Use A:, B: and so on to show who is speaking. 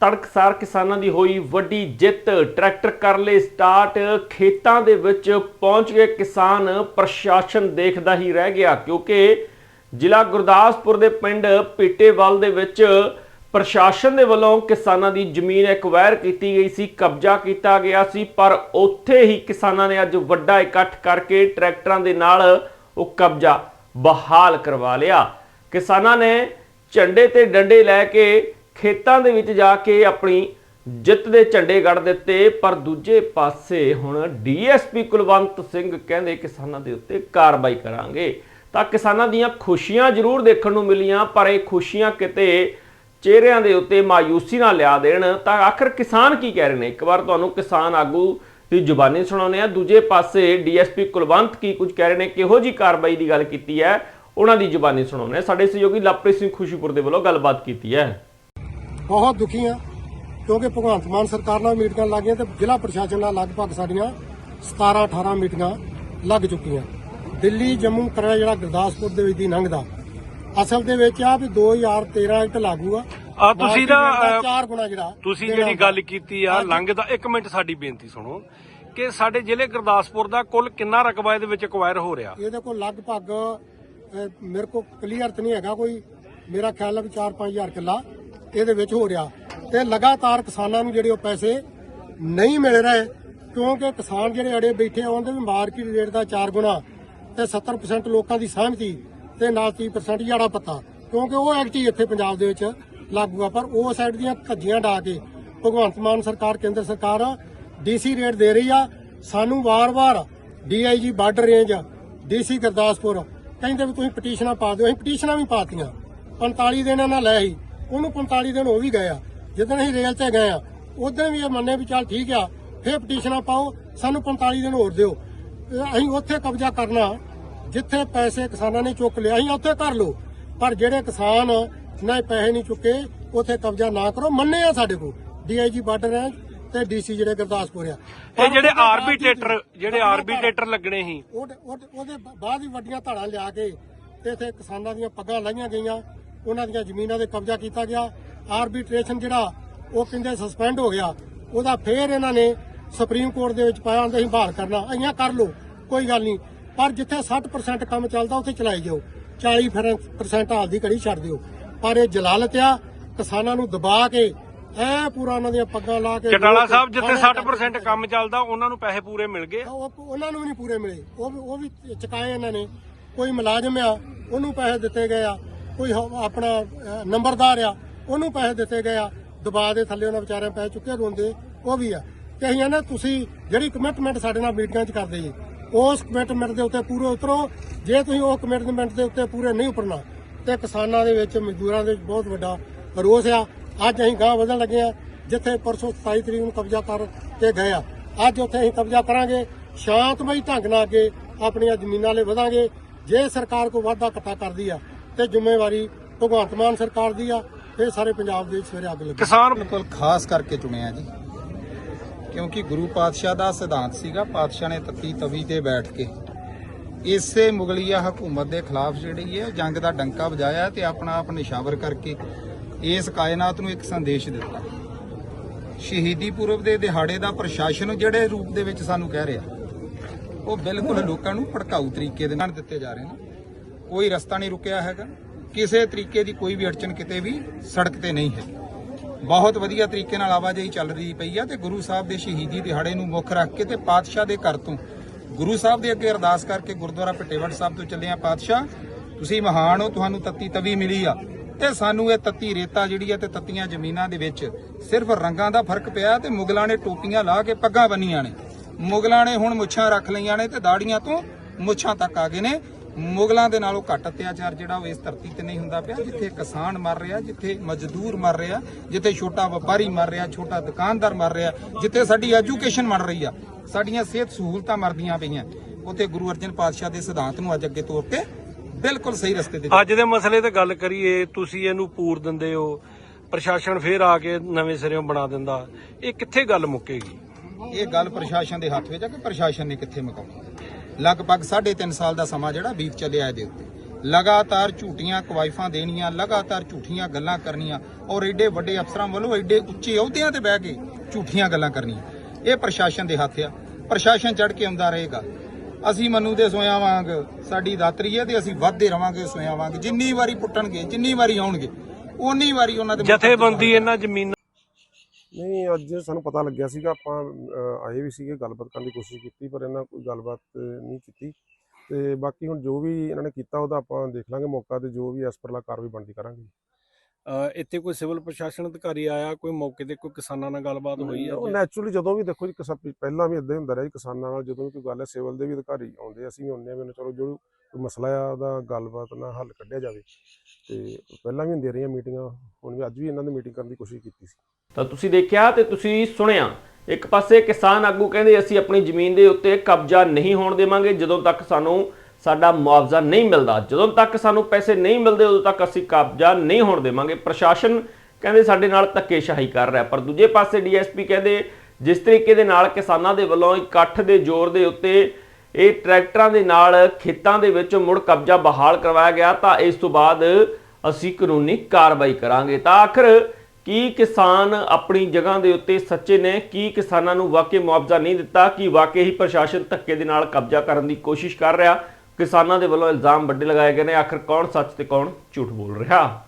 A: ਤੜਕਸਾਰ ਕਿਸਾਨਾਂ ਦੀ ਹੋਈ ਵੱਡੀ ਜਿੱਤ। ਟਰੈਕਟਰ ਕਰ ਲਏ ਸਟਾਰਟ। ਖੇਤਾਂ ਦੇ ਵਿੱਚ ਪਹੁੰਚ ਗਏ ਕਿਸਾਨ। ਪ੍ਰਸ਼ਾਸਨ ਦੇਖਦਾ ਹੀ ਰਹਿ ਗਿਆ ਕਿਉਂਕਿ ਜ਼ਿਲ੍ਹਾ ਗੁਰਦਾਸਪੁਰ ਦੇ ਪਿੰਡ ਪੀਟੇਵਾਲ ਦੇ ਵਿੱਚ ਪ੍ਰਸ਼ਾਸਨ ਦੇ ਵੱਲੋਂ ਕਿਸਾਨਾਂ ਦੀ ਜ਼ਮੀਨ ਐਕਵਾਇਰ ਕੀਤੀ ਗਈ ਸੀ, ਕਬਜ਼ਾ ਕੀਤਾ ਗਿਆ ਸੀ, ਪਰ ਉੱਥੇ ਹੀ ਕਿਸਾਨਾਂ ਨੇ ਅੱਜ ਵੱਡਾ ਇਕੱਠ ਕਰਕੇ ਟਰੈਕਟਰਾਂ ਦੇ ਨਾਲ ਉਹ ਕਬਜ਼ਾ ਬਹਾਲ ਕਰਵਾ ਲਿਆ। ਕਿਸਾਨਾਂ ਨੇ ਝੰਡੇ ਤੇ ਡੰਡੇ ਲੈ ਕੇ ਖੇਤਾਂ ਦੇ ਵਿੱਚ ਜਾ ਕੇ ਆਪਣੀ ਜਿੱਤ ਦੇ ਝੰਡੇ ਗੜ ਦਿੱਤੇ, ਪਰ ਦੂਜੇ ਪਾਸੇ ਹੁਣ ਡੀਐਸਪੀ ਕੁਲਵੰਤ ਸਿੰਘ ਕਹਿੰਦੇ ਕਿਸਾਨਾਂ ਦੇ ਉੱਤੇ ਕਾਰਵਾਈ ਕਰਾਂਗੇ। ਤਾਂ ਕਿਸਾਨਾਂ ਦੀਆਂ ਖੁਸ਼ੀਆਂ ਜ਼ਰੂਰ ਦੇਖਣ ਨੂੰ ਮਿਲੀਆਂ, ਪਰ ਇਹ ਖੁਸ਼ੀਆਂ ਕਿਤੇ ਚਿਹਰਿਆਂ ਦੇ ਉੱਤੇ ਮਾਯੂਸੀ ਨਾਲ ਲਿਆ ਦੇਣ। ਤਾਂ ਆਖਰ ਕਿਸਾਨ ਕੀ ਕਹਿ ਰਹੇ ਨੇ? ਇੱਕ ਵਾਰ ਤੁਹਾਨੂੰ ਕਿਸਾਨ ਆਗੂ ਦੀ ਜ਼ੁਬਾਨੀ ਸੁਣਾਉਂਦੇ ਆ ਦੂਜੇ ਪਾਸੇ ਡੀਐਸਪੀ ਕੁਲਵੰਤ ਕੀ ਕੁਝ ਕਹਿ ਰਹੇ ਨੇ? ਕਿਹੋ ਜੀ ਕਾਰਵਾਈ ਦੀ ਗੱਲ ਕੀਤੀ ਹੈ? ਉਹਨਾਂ ਦੀ ਜ਼ੁਬਾਨੀ ਸੁਣਾਉਂਦੇ ਆ ਸਾਡੇ ਸਹਿਯੋਗੀ ਲਵਪ੍ਰੀਤ ਸਿੰਘ ਖੁਸ਼ੀਪੁਰ ਦੇ ਵੱਲੋਂ ਗੱਲਬਾਤ ਕੀਤੀ ਹੈ।
B: ਬਹੁਤ ਦੁਖੀ ਆ ਕਿਉਂਕਿ ਭਗਵੰਤ ਮਾਨ ਸਰਕਾਰ ਨਾਲ ਮੀਟਿੰਗਾਂ ਲੱਗੀਆਂ ਤੇ ਜ਼ਿਲ੍ਹਾ ਪ੍ਰਸ਼ਾਸਨ ਨਾਲ ਲਗਭਗ ਸਾਡੀਆਂ 17 18 ਮੀਟਿੰਗਾਂ ਲੱਗ ਚੁੱਕੀਆਂ। ਦਿੱਲੀ ਜੰਮੂ ਕਰਿਆ ਜਿਹੜਾ ਗੁਰਦਾਸਪੁਰ ਦੇ ਵਿੱਚ ਦੀ ਲੰਘਦਾ ਅਸਲ ਦੇ ਵਿੱਚ ਆ ਵੀ 2013 ਐਕਟ ਲਾਗੂ ਆ।
C: ਆ ਤੁਸੀਂ ਅ,
B: ਚਾਰ ਗੁਣਾ ਜਿਹੜਾ
C: ਤੁਸੀਂ ਜਿਹੜੀ। ਗੱਲ ਕੀਤੀ ਆ ਲੰਘ ਦਾ ਇੱਕ ਮਿੰਟ ਸਾਡੀ ਬੇਨਤੀ ਸੁਣੋ ਕਿ ਸਾਡੇ ਜ਼ਿਲ੍ਹੇ ਗੁਰਦਾਸਪੁਰ ਦਾ ਕੁੱਲ ਕਿੰਨਾ ਰਕਬਾ ਇਹਦੇ ਵਿੱਚ ਐਕਵਾਇਰ ਹੋ ਰਿਹਾ?
B: ਇਹਦੇ ਕੋਲ ਲਗਭਗ ਮੇਰੇ ਕੋਲ ਕਲੀਅਰ ਨਹੀਂ ਹੈਗਾ ਕੋਈ। ਮੇਰਾ ਖਿਆਲ ਹੈ ਵੀ 4-5000 ਕਿੱਲਾ। ਇਹਦੇ ਵਿੱਚ ਹੋ ਰਿਹਾ ਤੇ ਲਗਾਤਾਰ ਕਿਸਾਨਾਂ ਨੂੰ ਜਿਹੜੇ ਉਹ ਪੈਸੇ ਨਹੀਂ ਮਿਲ ਰਹੇ, ਕਿਉਂਕਿ ਕਿਸਾਨ ਜਿਹੜੇ ਅੜੇ ਬੈਠੇ ਆ, ਉਹਦੇ ਵੀ ਮਾਰਕੀਟ ਰੇਟ ਦਾ 4 ਗੁਣਾ ਤੇ 70% ਲੋਕਾਂ ਦੀ ਸਹਿਮਤੀ ਤੇ ਨਾਲ 30% ਜਾੜਾ ਪੱਤਾ, ਕਿਉਂਕਿ ਉਹ ਐਕਟ ਹੀ ਇੱਥੇ ਪੰਜਾਬ ਦੇ ਵਿੱਚ ਲਾਗੂ ਆ, ਪਰ ਉਹ ਸਾਈਡ ਦੀਆਂ ਧੱਜੀਆਂ ਡਾ ਕੇ ਭਗਵੰਤ ਮਾਨ ਸਰਕਾਰ, ਕੇਂਦਰ ਸਰਕਾਰ ਡੀਸੀ ਰੇਟ ਦੇ ਰਹੀ ਆ। ਸਾਨੂੰ ਵਾਰ-ਵਾਰ DIG border range DC Gurdaspur. ਕਹਿੰਦੇ ਵੀ ਤੁਸੀਂ ਪਟੀਸ਼ਨਾਂ ਪਾ ਦਿਓ, ਅਸੀਂ ਪਟੀਸ਼ਨਾਂ ਵੀ ਪਾਤੀਆਂ। 45 ਦਿਨ ਇਹਨਾਂ ਲੈ ਹੀ ਉਹਨੂੰ 45 ਦਿਨ ਹੋ ਵੀ ਗਏ ਆ। ਜਦੋਂ ਅਸੀਂ ਰੇਲ ਤੇ ਗਏ ਆ ਉਦੋਂ ਵੀ ਇਹ ਮੰਨੇ ਵੀ ਚੱਲ ਠੀਕ ਆ ਫੇਰ ਪਟੀਸ਼ਨਾਂ ਪਾਓ ਸਾਨੂੰ 45 ਦਿਨ ਹੋਰ ਦਿਓ। ਅਸੀਂ ਉੱਥੇ ਕਬਜ਼ਾ ਕਰਨਾ ਜਿੱਥੇ ਪੈਸੇ ਕਿਸਾਨਾਂ ਨੇ ਚੁੱਕ ਲਿਆ ਅਸੀਂ ਉੱਥੇ ਕਰ ਲਓ। ਪਰ ਜਿਹੜੇ ਕਿਸਾਨ ਨਾ ਪੈਸੇ ਨਹੀਂ ਚੁੱਕੇ ਉੱਥੇ ਕਬਜ਼ਾ ਨਾ ਕਰੋ ਮੰਨੇ ਆ ਸਾਡੇ ਕੋਲ। ਡੀਆਈਜੀ ਬਾਰਡਰ ਰੇਂਜ ਤੇ ਡੀਸੀ ਜਿਹੜੇ ਗੁਰਦਾਸਪੁਰ ਆ।
C: ਇਹ ਜਿਹੜੇ ਆਰਬੀਟ੍ਰੇਟਰ ਜਿਹੜੇ ਆਰਬੀਟ੍ਰੇਟਰ ਲੱਗਣੇ ਸੀ।
B: ਉਹਦੇ ਬਾਅਦ ਹੀ ਵੱਡੀਆਂ ਧਾੜਾਂ ਲਿਆ ਕੇ ਤੇ ਇੱਥੇ ਕਿਸਾਨਾਂ ਦੀਆਂ ਪੱਗਾਂ ਲਾਈਆਂ ਗਈਆਂ। ਉਹਨਾਂ ਦੀਆਂ ਜ਼ਮੀਨਾਂ ਦੇ ਕਬਜ਼ਾ ਕੀਤਾ ਗਿਆ। ਆਰਬਿਟ੍ਰੇਸ਼ਨ ਜਿਹੜਾ ਉਹ ਕਹਿੰਦੇ ਸਸਪੈਂਡ ਹੋ ਗਿਆ। ਉਹਦਾ ਫੇਰ ਇਹਨਾਂ ਨੇ ਸੁਪਰੀਮ ਕੋਰਟ ਦੇ ਵਿੱਚ ਪਾਇਆ ਹੁੰਦਾ ਅਸੀਂ ਬਹਾਲ ਕਰਨਾ। ਅਈਆਂ ਕਰ ਲਓ ਕੋਈ ਗੱਲ ਨਹੀਂ। ਪਰ ਜਿੱਥੇ 60% ਕੰਮ ਚੱਲਦਾ ਉੱਥੇ ਚਲਾਈ ਜਾਓ। 40% ਹਾਲ ਦੀ ਘੜੀ ਛੱਡ ਦਿਓ। ਪਰ ਇਹ ਜਲਾਲਤ ਆ ਕਿਸਾਨਾਂ ਨੂੰ ਦਬਾ ਕੇ ਐ ਪੂਰਾ ਉਹਨਾਂ ਦੀਆਂ ਪੱਗਾਂ ਲਾ ਕੇ
C: ਚਟਾਲਾ ਸਾਹਿਬ ਜਿੱਥੇ 60% ਕੰਮ ਚੱਲਦਾ ਉਹਨਾਂ ਨੂੰ ਪੈਸੇ ਪੂਰੇ ਮਿਲ ਗਏ।
B: ਉਹ ਉਹਨਾਂ ਨੂੰ ਵੀ ਨਹੀਂ ਪੂਰੇ ਮਿਲੇ। ਉਹ ਉਹ ਵੀ ਚੁਕਾਏ ਇਹਨਾਂ ਨੇ। ਕੋਈ ਮੁਲਾਜ਼ਮ ਆ ਉਹਨੂੰ ਪੈਸੇ ਦਿੱਤੇ ਗਏ ਆ। ਕੋਈ ਹ- ਆਪਣਾ ਨੰਬਰਦਾਰ ਆ, ਉਹਨੂੰ ਪੈਸੇ ਦਿੱਤੇ ਗਏ ਆ। ਦਬਾਅ ਦੇ ਥੱਲੇ ਉਹਨਾਂ ਵਿਚਾਰਿਆਂ ਪੈਸੇ ਚੁੱਕੇ ਰੋਂਦੇ, ਉਹ ਵੀ ਆ। ਤੇ ਅਸੀਂ ਨਾ ਤੁਸੀਂ ਜਿਹੜੀ ਕਮਿਟਮੈਂਟ ਸਾਡੇ ਨਾਲ ਮੀਟਿੰਗਾਂ 'ਚ ਕਰਦੇ ਜੀ, ਉਸ ਕਮਿਟਮੈਂਟ ਦੇ ਉੱਤੇ ਪੂਰੇ ਉਤਰੋ। ਜੇ ਤੁਸੀਂ ਉਹ ਕਮਿਟਮੈਂਟ ਦੇ ਉੱਤੇ ਪੂਰੇ ਨਹੀਂ ਉਤਰਨਾ, ਤੇ ਕਿਸਾਨਾਂ ਦੇ ਵਿੱਚ, ਮਜ਼ਦੂਰਾਂ ਦੇ ਵਿੱਚ ਬਹੁਤ ਵੱਡਾ ਰੋਸ ਆ। ਅੱਜ ਅਸੀਂ ਗਾਂ ਵਧਣ ਲੱਗੇ ਆ, ਜਿੱਥੇ ਪਰਸੋਂ 27 ਤਰੀਕ ਨੂੰ ਕਬਜ਼ਾ ਕਰ ਕੇ ਗਏ ਆ। ਅੱਜ ਉੱਥੇ ਅਸੀਂ ਕਬਜ਼ਾ ਕਰਾਂਗੇ, ਸ਼ਾਂਤਮਈ ਢੰਗ ਨਾਲ ਅੱਗੇ ਆਪਣੀਆਂ ਜ਼ਮੀਨਾਂ ਲਈ ਵਧਾਂਗੇ। ਜੇ ਸਰਕਾਰ ਕੋਈ ਵਾਅਦਾ ਘਟਾ ਕਰਦੀ ਆ ਤੇ ਜ਼ਿੰਮੇਵਾਰੀ ਭਗਵੰਤ ਮਾਨ ਸਰਕਾਰ ਦੀ ਆ ਇਹ ਸਾਰੇ ਪੰਜਾਬ ਦੇ ਸਵੇਰੇ ਅੱਗ ਲੱਗੀ।
C: ਕਿਸਾਨ
D: ਬਿਲਕੁਲ ਖਾਸ ਕਰਕੇ ਚੁਣਿਆ ਜੀ ਕਿਉਂਕਿ ਗੁਰੂ ਪਾਤਸ਼ਾਹ ਦਾ ਸਿਧਾਂਤ ਸੀਗਾ ਪਾਤਸ਼ਾਹ ਨੇ ਤੱਤੀ ਤਵੀ ਤੇ ਬੈਠ ਕੇ। ਇਸੇ ਮੁਗਲੀਆ ਹਕੂਮਤ ਦੇ ਖਿਲਾਫ ਜਿਹੜੀ ਹੈ ਜੰਗ ਦਾ ਡੰਕਾ ਵਜਾਇਆ ਤੇ ਆਪਣਾ ਆਪ ਨਿਸ਼ਾਵਰ ਕਰਕੇ ਇਸ ਕਾਇਨਾਤ ਨੂੰ ਇੱਕ ਸੰਦੇਸ਼ ਦਿੱਤਾ। ਸ਼ਹੀਦੀ ਪੁਰਬ ਦੇ ਦਿਹਾੜੇ ਦਾ ਪ੍ਰਸ਼ਾਸਨ ਜਿਹੜੇ ਰੂਪ ਦੇ ਵਿੱਚ ਸਾਨੂੰ ਕਹਿ ਰਿਹਾ ਉਹ ਬਿਲਕੁਲ ਲੋਕਾਂ ਨੂੰ ਭੜਕਾਊ ਤਰੀਕੇ ਦੇ ਨਾਲ ਦਿੱਤੇ ਜਾ ਰਹੇ ਨੇ। ਕੋਈ ਰਸਤਾ ਨਹੀਂ ਰੁਕਿਆ ਹੈਗਾ। ਕਿਸੇ ਤਰੀਕੇ ਦੀ ਕੋਈ ਵੀ ਅੜਚਨ ਕਿਤੇ ਵੀ ਸੜਕ ਤੇ ਨਹੀਂ ਹੈ ਬਹੁਤ ਵਧੀਆ ਤਰੀਕੇ ਨਾਲ ਆਵਾਜਾਈ ਚੱਲ ਰਹੀ ਪਈ ਆ ਤੇ ਗੁਰੂ ਸਾਹਿਬ ਦੇ ਸ਼ਹੀਦੀ ਦਿਹਾੜੇ ਨੂੰ ਮੁੱਖ ਰੱਖ ਕੇ ਤੇ ਪਾਤਸ਼ਾਹ ਦੇ ਘਰ ਤੋਂ। ਗੁਰੂ ਸਾਹਿਬ ਦੇ ਅੱਗੇ ਅਰਦਾਸ ਕਰਕੇ ਗੁਰਦੁਆਰਾ ਪਟੇਵੜ ਸਾਹਿਬ ਤੋਂ ਚੱਲੇ ਆ ਪਾਤਸ਼ਾਹ। ਤੁਸੀਂ ਮਹਾਨ ਹੋ, ਤੁਹਾਨੂੰ ਤੱਤੀ ਤਵੀ ਮਿਲੀ ਆ ਤੇ ਸਾਨੂੰ ਇਹ ਤੱਤੀ ਰੇਤਾ ਜਿਹੜੀ ਆ ਤੇ ਤੱਤੀਆਂ ਜ਼ਮੀਨਾਂ ਦੇ ਵਿੱਚ ਸਿਰਫ ਰੰਗਾਂ ਦਾ ਫ਼ਰਕ ਪਿਆ ਤੇ ਮੁਗਲਾਂ ਨੇ ਟੋਪੀਆਂ ਲਾ ਕੇ ਪੱਗਾਂ ਬੰਨੀਆਂ ਨੇ। ਮੁਗਲਾਂ ਨੇ ਹੁਣ ਮੁੱਛਾਂ ਰੱਖ ਲਈਆਂ ਨੇ ਤੇ ਦਾੜੀਆਂ ਤੋਂ ਮੁੱਛਾਂ ਤੱਕ ਆ ਗਏ ਨੇ। ਮੁਗਲਾਂ ਦੇ ਨਾਲੋਂ ਘੱਟ ਅਤਿਆਚਾਰ ਜਿਹੜਾ ਉਹ ਇਸ ਧਰਤੀ ਤੇ ਨਹੀਂ ਹੁੰਦਾ ਪਿਆ ਜਿੱਥੇ ਕਿਸਾਨ ਮਰ ਰਿਹਾ ਜਿੱਥੇ ਮਜ਼ਦੂਰ ਮਰ ਰਿਹਾ ਜਿੱਥੇ ਛੋਟਾ ਵਪਾਰੀ ਮਰ ਰਿਹਾ ਛੋਟਾ ਦੁਕਾਨਦਾਰ ਮਰ ਰਿਹਾ ਜਿੱਥੇ ਸਾਡੀ ਐਜੂਕੇਸ਼ਨ ਮਰ ਰਹੀ ਆ। ਸਾਡੀਆਂ ਸਿਹਤ ਸਹੂਲਤਾਂ ਮਰਦੀਆਂ ਪਈਆਂ। ਉੱਥੇ ਗੁਰੂ ਅਰਜਨ ਪਾਤਸ਼ਾਹ ਦੇ ਸਿਧਾਂਤ ਨੂੰ ਅੱਜ ਅੱਗੇ ਤੋਰ ਕੇ ਬਿਲਕੁਲ ਸਹੀ ਰਸਤੇ ਤੇ
C: ਅੱਜ ਦੇ ਮਸਲੇ ਤੇ ਗੱਲ ਕਰੀਏ ਤੁਸੀਂ ਇਹਨੂੰ ਪੂਰ ਦਿੰਦੇ ਹੋ ਪ੍ਰਸ਼ਾਸਨ ਫੇਰ ਆ ਕੇ ਨਵੇਂ ਸਿਰਿਓਂ ਬਣਾ ਦਿੰਦਾ। ਇਹ ਕਿੱਥੇ ਗੱਲ ਮੁੱਕੇਗੀ?
D: ਇਹ ਗੱਲ ਪ੍ਰਸ਼ਾਸਨ ਦੇ ਹੱਥ ਵਿੱਚ ਆ ਕਿ ਪ੍ਰਸ਼ਾਸਨ ਨੇ ਕਿੱਥੇ ਮੁਕਾਉਣੀ ਲਗਭਗ 3.5 ਸਾਲ ਦਾ ਸਮਾਂ ਜਿਹੜਾ ਬੀਤ ਚੱਲਿਆ ਇਹਦੇ ਉੱਤੇ। ਲਗਾਤਾਰ ਝੂਠੀਆਂ ਕਵਾਇਫਾਂ ਦੇਣੀਆਂ, ਲਗਾਤਾਰ ਝੂਠੀਆਂ ਗੱਲਾਂ ਕਰਨੀਆਂ ਔਰ ਐਡੇ ਵੱਡੇ ਅਫਸਰਾਂ ਵੱਲੋਂ ਐਡੇ ਉੱਚੇ ਅਹੁਦਿਆਂ ਤੇ ਬਹਿ ਕੇ ਝੂਠੀਆਂ ਗੱਲਾਂ ਕਰਨੀਆਂ। ਇਹ ਪ੍ਰਸ਼ਾਸਨ ਦੇ ਹੱਥ ਆ। ਪ੍ਰਸ਼ਾਸਨ ਚੜ ਕੇ ਆਉਂਦਾ ਰਹੇਗਾ। ਅਸੀਂ ਮਨੂ ਦੇ ਸੋਇਆ ਵਾਂਗ, ਸਾਡੀ ਦਾਤਰੀ ਹੈ ਤੇ ਅਸੀਂ ਵੱਧਦੇ ਰਵਾਂਗੇ ਸੋਇਆ ਵਾਂਗ। ਜਿੰਨੀ ਵਾਰੀ ਪੁੱਟਣਗੇ, ਜਿੰਨੀ ਵਾਰੀ ਆਉਣਗੇ ਉਨੀ ਵਾਰੀ ਉਹਨਾਂ ਦੇ
C: ਜਥੇਬੰਦੀ ਇਹਨਾਂ ਜ਼ਮੀਨਾਂ
E: ਨਹੀਂ ਅੱਜ ਸਾਨੂੰ ਪਤਾ ਲੱਗਿਆ ਸੀਗਾ ਆਪਾਂ ਆਏ ਵੀ ਸੀਗੇ ਗੱਲਬਾਤ ਕਰਨ ਦੀ ਕੋਸ਼ਿਸ਼ ਕੀਤੀ ਪਰ ਇਹਨਾਂ ਕੋਈ ਗੱਲਬਾਤ ਨਹੀਂ ਕੀਤੀ। ਤੇ ਬਾਕੀ ਹੁਣ ਜੋ ਵੀ ਇਹਨਾਂ ਨੇ ਕੀਤਾ ਉਹਦਾ ਆਪਾਂ ਦੇਖ ਲਾਂਗੇ ਮੌਕਾ ਤੇ ਜੋ ਵੀ ਇਸ ਪਰਲਾ ਕਾਰਵਾਈ ਬਣਦੀ ਕਰਾਂਗੇ।
C: ਇੱਥੇ ਕੋਈ ਸਿਵਲ ਪ੍ਰਸ਼ਾਸਨ ਅਧਿਕਾਰੀ ਆਇਆ ਕੋਈ ਮੌਕੇ ਤੇ ਕੋਈ ਕਿਸਾਨਾਂ ਨਾਲ ਗੱਲਬਾਤ ਹੋਈ
E: ਉਹ
C: ਹੈ
E: ਨੈਚੁਰਲੀ ਜਦੋਂ ਵੀ ਦੇਖੋ ਜੀ ਕਿਸਾ- ਪਹਿਲਾਂ ਵੀ ਇਦਾਂ ਹੀ ਹੁੰਦਾ ਰਿਹਾ ਜੀ ਕਿਸਾਨਾਂ ਨਾਲ ਜਦੋਂ ਵੀ ਕੋਈ ਗੱਲ ਹੈ ਸਿਵਲ ਦੇ ਵੀ ਅਧਿਕਾਰੀ ਆਉਂਦੇ ਆ, ਅਸੀਂ ਵੀ ਆਉਂਦੇ ਆ ਵੀ ਚਲੋ ਜੋ ਕੋਈ ਮਸਲਾ ਆ ਉਹਦਾ ਗੱਲਬਾਤ ਨਾਲ ਹੱਲ ਕੱਢਿਆ ਜਾਵੇ। ਤੇ ਪਹਿਲਾਂ ਵੀ ਹੁੰਦੀਆਂ ਰਹੀਆਂ ਮੀਟਿੰਗਾਂ ਹੁਣ ਵੀ ਅੱਜ ਵੀ ਇਹਨਾਂ ਦੀ ਮੀਟਿੰਗ ਕਰਨ ਦੀ ਕੋਸ਼ਿਸ਼ ਕੀਤੀ ਸੀ।
A: ਤਾਂ ਤੁਸੀਂ ਦੇਖਿਆ ਤੇ ਤੁਸੀਂ ਸੁਣਿਆ। ਇੱਕ ਪਾਸੇ ਕਿਸਾਨ ਆਗੂ ਕਹਿੰਦੇ, ਅਸੀਂ ਆਪਣੀ ਜ਼ਮੀਨ ਦੇ ਉੱਤੇ ਕਬਜ਼ਾ ਨਹੀਂ ਹੋਣ ਦੇਵਾਂਗੇ। ਜਦੋਂ ਤੱਕ ਸਾਨੂੰ ਸਾਡਾ ਮੁਆਵਜ਼ਾ ਨਹੀਂ ਮਿਲਦਾ, ਜਦੋਂ ਤੱਕ ਸਾਨੂੰ ਪੈਸੇ ਨਹੀਂ ਮਿਲਦੇ, ਉਦੋਂ ਤੱਕ ਅਸੀਂ ਕਬਜ਼ਾ ਨਹੀਂ ਹੋਣ ਦੇਵਾਂਗੇ। ਪ੍ਰਸ਼ਾਸਨ ਕਹਿੰਦੇ, ਸਾਡੇ ਨਾਲ ਧੱਕੇਸ਼ਾਹੀ ਕਰ ਰਿਹਾ ਪਰ ਦੂਜੇ ਪਾਸੇ ਡੀਐਸਪੀ ਕਹਿੰਦੇ, ਜਿਸ ਤਰੀਕੇ ਦੇ ਨਾਲ ਕਿਸਾਨਾਂ ਦੇ ਵੱਲੋਂ ਇਕੱਠ ਦੇ ਜ਼ੋਰ ਦੇ ਉੱਤੇ ਇਹ ਟਰੈਕਟਰਾਂ ਦੇ ਨਾਲ ਖੇਤਾਂ ਦੇ ਵਿੱਚ ਮੁੜ ਕਬਜ਼ਾ ਬਹਾਲ ਕਰਵਾਇਆ ਗਿਆ, ਤਾਂ ਇਸ ਤੋਂ ਬਾਅਦ ਅਸੀਂ ਕਾਨੂੰਨੀ ਕਾਰਵਾਈ ਕਰਾਂਗੇ। ਤਾਂ ਆਖਰ ਕੀ ਕਿਸਾਨ ਆਪਣੀ ਜਗ੍ਹਾ ਦੇ ਉੱਤੇ ਸੱਚੇ ਨੇ? ਕੀ ਕਿਸਾਨਾਂ ਨੂੰ ਵਾਕਈ ਮੁਆਵਜ਼ਾ ਨਹੀਂ ਦਿੱਤਾ? ਕੀ ਵਾਕਈ ਹੀ ਪ੍ਰਸ਼ਾਸਨ ਧੱਕੇ ਦੇ ਨਾਲ ਕਬਜ਼ਾ ਕਰਨ ਦੀ ਕੋਸ਼ਿਸ਼ ਕਰ ਰਿਹਾ? ਕਿਸਾਨਾਂ ਦੇ ਵੱਲੋਂ ਇਲਜ਼ਾਮ ਵੱਡੇ ਲਗਾਏ ਗਏ ਨੇ। ਆਖਰ ਕੌਣ ਸੱਚ ਤੇ ਕੌਣ ਝੂਠ ਬੋਲ ਰਿਹਾ?